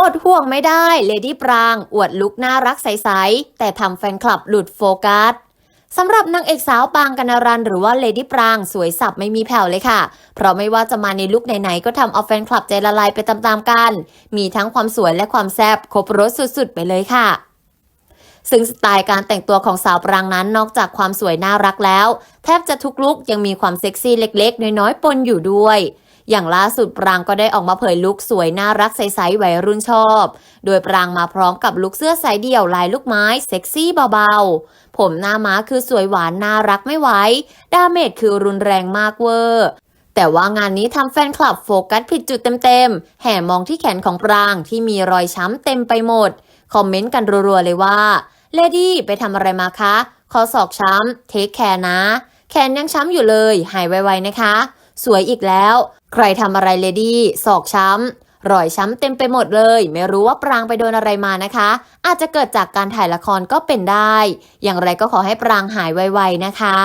อดห่วงไม่ได้เลดี้ปราง อวดลุกน่ารักใส ๆ แต่ทำแฟนคลับหลุดโฟกัสสำหรับนางเอกสาวปางกนารันหรือว่าเลดี้ปรางสวยสับไม่มีแผ่วเลยค่ะ เพราะไม่ว่าจะมาในลุคไหน ๆ ก็ทำเอาแฟนคลับใจละลายไปตามๆกัน มีทั้งความสวยและความแซ่บครบรสสุดๆ ไปเลยค่ะซึ่งสไตล์การแต่งตัวของสาวปรางนั้นนอกจากความสวยน่ารักแล้ว แทบจะทุกลุกยังมีความเซ็กซี่เล็กๆ น้อยๆ ปนอยู่ด้วย อย่างล่าสุดปรางก็ได้ออกมาเผยลุคสวยน่ารักใสๆวัยรุ่นชอบ โดยปรางมาพร้อมกับลุคเสื้อสายเดี่ยวลายลูกไม้เซ็กซี่เบาๆ ผมหน้าม้าคือสวยหวานน่ารักไม่ไหวดาเมจคือรุนแรงมากเวอร์แต่ว่างานนี้ทำแฟนคลับโฟกัสผิดจุดเต็มๆ แห่มองที่แขนของปรางที่มีรอยช้ำเต็มไปหมด คอมเมนต์กันรัวๆเลยว่า เลดี้ไปทำอะไรมาคะ คอศอกช้ำ เทคแคร์นะ แขนยังช้ำอยู่เลย หายไวๆนะคะ สวยอีกแล้ว ใครทำอะไรเลดี้ศอกช้ำรอยช้ำเต็มไปหมดเลย ไม่รู้ว่าปรางไปโดนอะไรมานะคะ อาจจะเกิดจากการถ่ายละครก็เป็นได้ อย่างไรก็ขอให้ปรางหายไวๆนะคะ